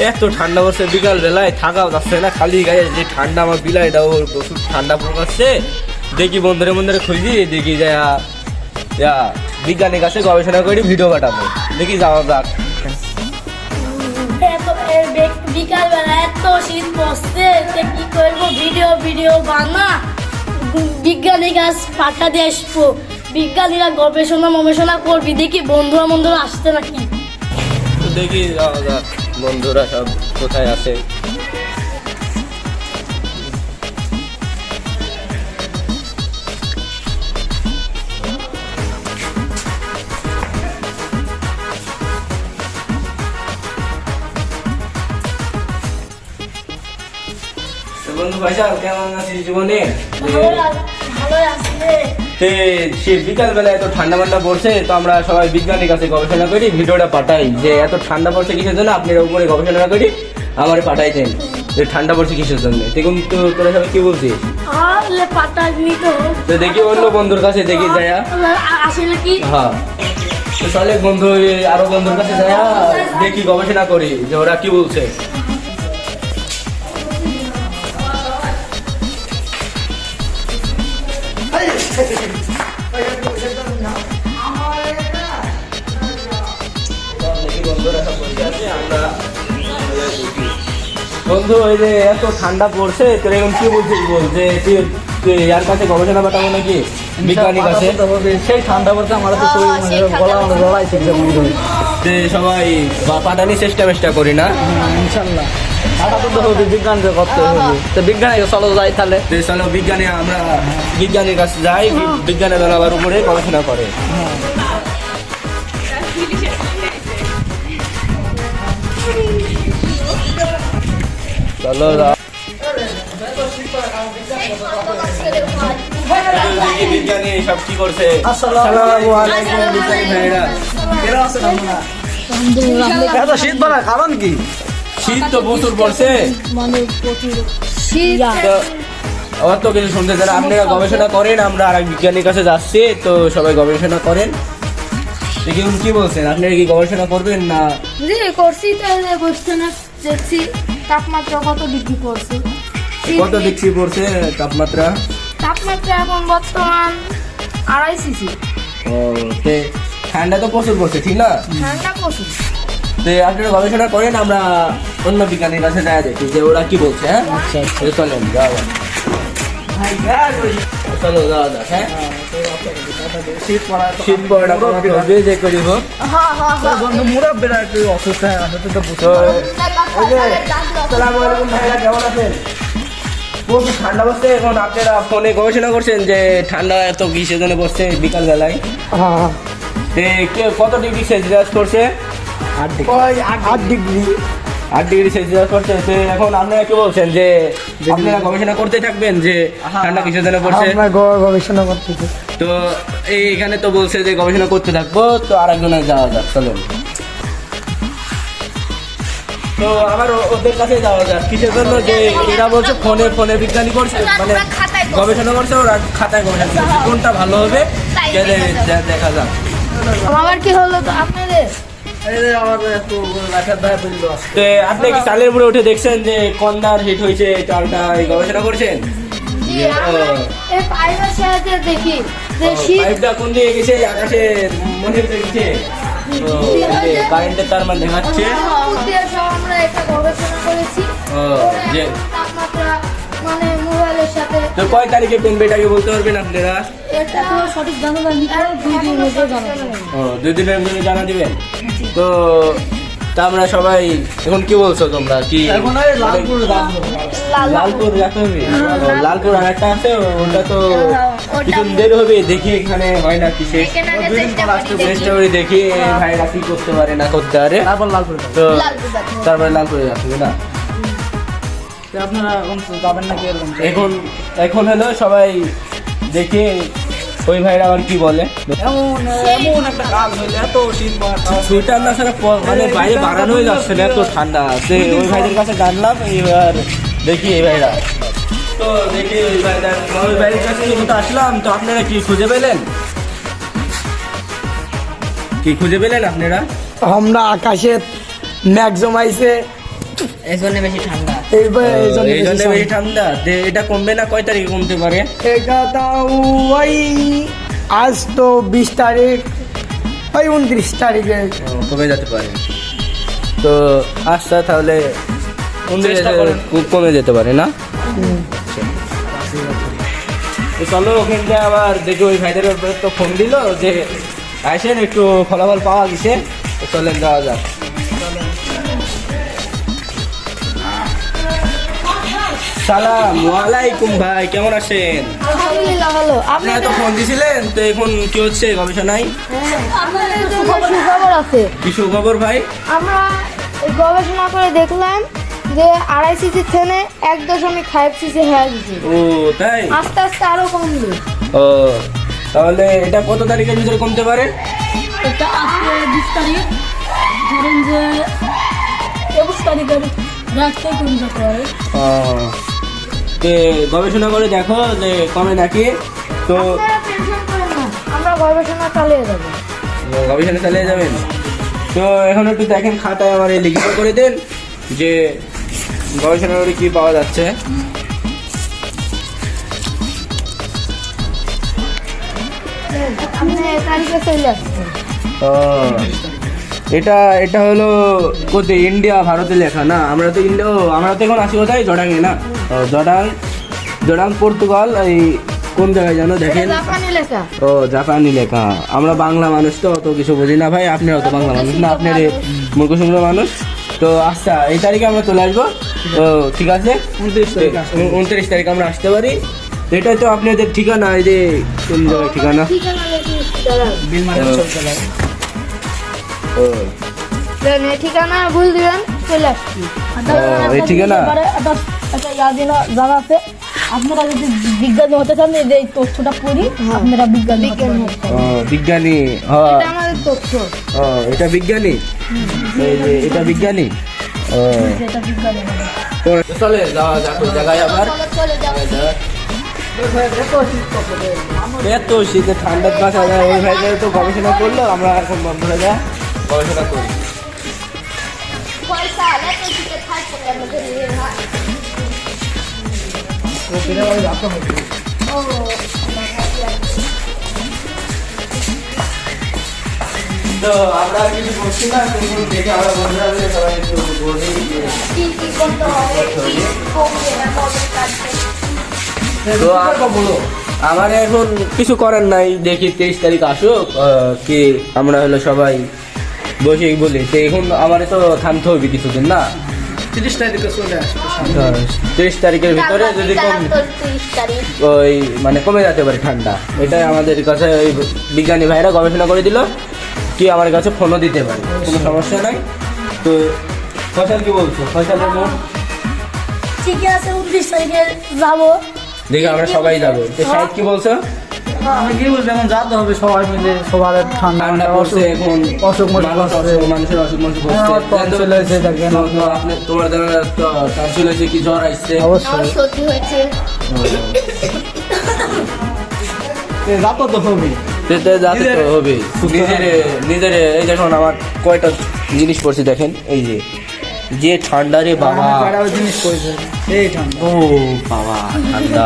এত ঠান্ডা পড়ছে বিকাল বেলায় থাকাও যাচ্ছে না খালি গায়ে যে ঠান্ডা আমার বিলাইটা ওর প্রচুর ঠান্ডা পড়ছে দেখি বন্ধুরে বন্ধুরে খুঁজি দেখি যা যা বিজ্ঞানীর কাছে গবেষণা করি ভিডিও পাঠাবো। দেখি যাওয়া যাক। এত এ বে- বিকালবেলা এত শীত পড়ছে কি করব? ভিডিও ভিডিও বানা। বিজ্ঞানী গাছ পাঠা দিয়ে আসব। বিজ্ঞানীরা গবেষণা গবেষণা করবি দেখি বন্ধুরা বন্ধুরা আসছে নাকি। দেখি যাওয়া যাক। বন্ধুরা সব কোথায় আছে? বন্ধু ভাইসাল কেমন আছিস জীবনে? ভালো ভালোই আসছে তে সে বিকাল বেলা এত ঠান্ডা ঠান্ডা পড়ছে তো আমরা সবাই বিজ্ঞানীর কাছে গবেষণা করি ভিডিওটা পাঠাই যে এত ঠান্ডা পড়ছে কিসের জন্য আপনি এর উপরে গবেষণা করি আমার পাঠাই দেন যে ঠান্ডা পড়ছে কিসের জন্য। দেখুন তো তোরা সবাই কি বলছিস? তো। দেখি অন্য বন্ধুর কাছে দেখি যায়া। হ্যাঁ। তো চলে বন্ধু আরও বন্ধুর কাছে যায়া দেখি গবেষণা করি যে ওরা কি বলছে। বন্ধু ওই যে এত ঠান্ডা পড়ছে তোর এরকম কি বলছিস বল যে তুই তুই ইয়ার কাছে গবেষণা পাঠাবো নাকি? বিজ্ঞানীর কাছে? সেই ঠান্ডা পড়ছে আমার তো শরীর মানে গলা মানে লড়াই শিখছে হয়। যে সবাই বা- পাঠানোর চেষ্টা মেষ্টা করি না? ইনশাল্লাহ। হাঁটা তো হবে বিজ্ঞান করতে হবে। তো বিজ্ঞানে চলো যাই তাহলে। চলো বিজ্ঞানী আমরা বিজ্ঞানীর কাছে যাই বিজ্ঞানের আবার উপরে গবেষণা করে। চলো যাও। বিজ্ঞানী সব কি করছে শীত পড়ার কারণ কি শীত তো প্রচুর পড়ছে শীত তো আমার তো কিছু শুনতে চান আপনারা গবেষণা করেন আমরা আর বিজ্ঞানীর কাছে যাচ্ছি তো সবাই গবেষণা করেন দেখি উনি কি বলছেন আপনারা কি গবেষণা করবেন না করছি বসতে না দেখছি তাপমাত্রা কত ডিগ্রি পড়ছে? কত ডিগ্রি পড়ছে তাপমাত্রা? তাপমাত্রা এখন বর্তমান আড়াই সিসি। ও তে ঠান্ডা তো প্রচুর পড়ছে ঠিক না? ঠান্ডা প্রচুর। তো আপনারা গবেষণা করেন আমরা অন্য বিজ্ঞানীর কাছে যাই দেখি যে ওরা কি বলছে হ্যাঁ? আচ্ছা তো চলেন যাওয়া। অসুস্থ বুঝতে কেমন প্রচুর ঠান্ডা এখন আপনারা ফোনে গবেষণা করছেন যে ঠান্ডা এত কি সেজন্য পড়ছে বিকাল বেলায় হ্যাঁ কে কত ডিগ্রি সেলসিয়াস করছে আট ডিগ্রি আট ডিগ্রি। আট ডিগ্রি সেলসিয়াস করছে তো এখন আপনারা কি বলছেন যে আপনারা গবেষণা করতে থাকবেন যে ঠান্ডা কিসের জন্য পড়ছে? গবেষণা করতেছি তো এই এখানে তো বলছে যে গবেষণা করতে থাকব তো আরেকজনে যাওয়া যাক চলুন তো আবার ওদের কাছে যাওয়া যাক। কিসের জন্য? যে এরা বলছে ফোনে ফোনে বিজ্ঞানী করছে মানে গবেষণা করছে ওরা খাতায় গবেষণা করছে কোনটা ভালো হবে গেলে দেখা যাক। আমার কি হলো তো আপনাদের? যে আপনি কি চালের উপরে উঠে দেখছেন যে কন্দার হিট হয়েছে চালটা এই গবেষণা করছেন? যে, দেখি। যে কোন দিকে গেছে? আকাশে মনে হচ্ছে যে কারেন্টের তার মানে দেখাচ্ছে। আমরা একটা গবেষণা করেছি। ও, যে তাপমাত্রা মানে মোবাইলের সাথে তো কয় তারিখে পেনবে এটাকে বলতে পারবেন আপনারা? এটা সঠিক জানাবেন দুই দিনের মধ্যে ও দুই দিনের মধ্যে জানা দিবেন? তো তা আমরা সবাই এখন কি বলছো তোমরা? কি এখন লালপুর লালপুর। রাখতে হবে? লালপুর। আর একটা আছে ওটা তো কিছু দেরি হবে দেখি এখানে হয় না কিসে। চেষ্টা করে দেখি। ভাইরা কি করতে পারে না করতে পারে। তারপর লালপুর তো তারপরে লালপুরে রাখবে না? আপনারা এখন যাবেন নাকি এরকম? এখন এখন হলো সবাই দেখি ওই ভাইরা আবার কি বলে? এমন এমন একটা কাজ হইলে এত শীত সোয়েটার না প- মানে বাইরে বাড়ানোই যাচ্ছে না এত ঠান্ডা। সে ওই ভাইদের কাছে জানলাম এবার দেখি এই ভাইরা। তো দেখি ওই ভাইরা ওই ভাইয়ের কাছে যখন আসলাম তো আপনারা কি খুঁজে পেলেন? কি খুঁজে পেলেন আপনারা? আমরা আকাশে মেঘ জমাইছে। এই জন্য বেশি ঠান্ডা। এই জন্য এই ঠান্ডা। তে এটা কমবে না? কয় তারিখে কমতে পারে? এটা তাও ওই আজ তো বিশ তারিখ। ওই উনত্রিশ তারিখে। কমে যেতে পারে। তো আচ্ছা তাহলে কমে যেতে পারে না? তো চলো ওখান থেকে আবার দেখি ওই ভাইদের ব্যাপারে তো ফোন দিল যে আসেন একটু ফলাফল পাওয়া গেছে। চলেন যাওয়া যাক। সালাম ওয়ালাইকুম ভাই কেমন আছেন? আলহামদুলিল্লাহ ভালো। আপনি আপনারা তো ফোন দিছিলেন তো এখন কি হচ্ছে গবেষণায় আপনাদের তো সুখবর আছে। কি সুখবর ভাই? আমরা গবেষণা করে দেখলাম যে আড়াই সিসি থেনে এক দশমিক ফাইভ সিসি হয়ে গেছে। ও তাই? আস্তে আস্তে আরও কমবে। ও তাহলে এটা কত তারিখের ভিতরে কমতে পারে? এটা আজকে বিশ তারিখ। ধরেন যে একুশ তারিখের রাস্তায় কমতে পারে। ও, তে গবেষণা করে দেখো যে কমে নাকি তো আমরা গবেষণা চালিয়ে যাব গবেষণা চালিয়ে যাবেন। তো এখন একটু দেখেন খাতায় আমার এই লিখিত করে দেন যে গবেষণা করে কি পাওয়া যাচ্ছে। আপনি তারিখে চলে আসছেন ও, এটা এটা হলো কোথায়? ইন্ডিয়া ভারতে লেখা না? আমরা তো ইন্ডিয়া আমরা তো এখন আসি কোথায়? জডাঙে না? ও, জডাং জডাং পর্তুগাল এই কোন জায়গায় জানো? দেখেন। ও জাপানি লেখা। আমরা বাংলা মানুষ তো অত কিছু বুঝি না ভাই। আপনিও অত বাংলা মানুষ না আপনার মূর্খ শুঙ্গ মানুষ। তো আচ্ছা এই তারিখে আমরা চলে আসব। তো ঠিক আছে? উনত্রিশ তারিখ আমরা আসতে পারি। তো এটাই তো আপনাদের ঠিকানা এই যে কোন জায়গায় ঠিকানা? ঠিকানা ভুল দিবেন চলে আসছি। এই ঠিকানা? একটা দিন জানা আছে। আপনারা যদি বিজ্ঞানী হতে চান এই যে এই তথ্যটা পড়ি আপনারা বিজ্ঞানী বিজ্ঞান হ্যাঁ আমাদের তথ্য। এটা বিজ্ঞানী? এটা চলে যাওয়া যাক ওই জায়গায় আবার। এত শীতে ঠান্ডা বাঁচা যায় ওই ভাইদের তো গবেষণা করল আমরা এখন বন্ধ হয়ে যায়। গবেষণা করি। তো আমরা আর কিছু করছি না কিন্তু দেখে আমরা বন্ধুরা মিলে সবাই একটু বলি তো আমার এখন কিছু করার নাই। দেখি তেইশ তারিখ আসুক আহ, কি আমরা হলো সবাই বসে বলি তো এখন আমার তো থামতে হবে কিছুদিন না? তিরিশ তারিখে চলে আসবে তেইশ তারিখের ভিতরে যদি কম ওই মানে কমে যেতে পারে ঠান্ডা। এটাই আমাদের কাছে ওই বিজ্ঞানী ভাইরা গবেষণা করে দিল কি আমার কাছে ফোনও দিতে পারে। কোনো সমস্যা নাই। তো ফসল কি বলছো? ফসলের মন ঠিক আছে উনত্রিশ তারিখে যাব। দেখি আমরা সবাই যাব। তো সাহেব কি বলছো? আমি কি বলব এখন যেতে হবে সবাই মিলে সবার ঠান্ডা ঠান্ডা পড়ছে এখন। অসুখ অসুখ- মানুষের অসুখ মসুখ হ্যাঁ, তোমার দ্বারা টনসিল হয়েছে কি জ্বর আসছে? অবশ্যই। সর্দি হয়েছে। যাতো তো হবে যেতে যাতে তো নিজের- হবে নিজের নিজের এই দেখুন আমার কয়টা জিনিস পড়ছে দেখেন এই যে। যে ঠান্ডা রে বাবা। জিনিস করেছে এই ঠান্ডা। ও বাবা ঠান্ডা।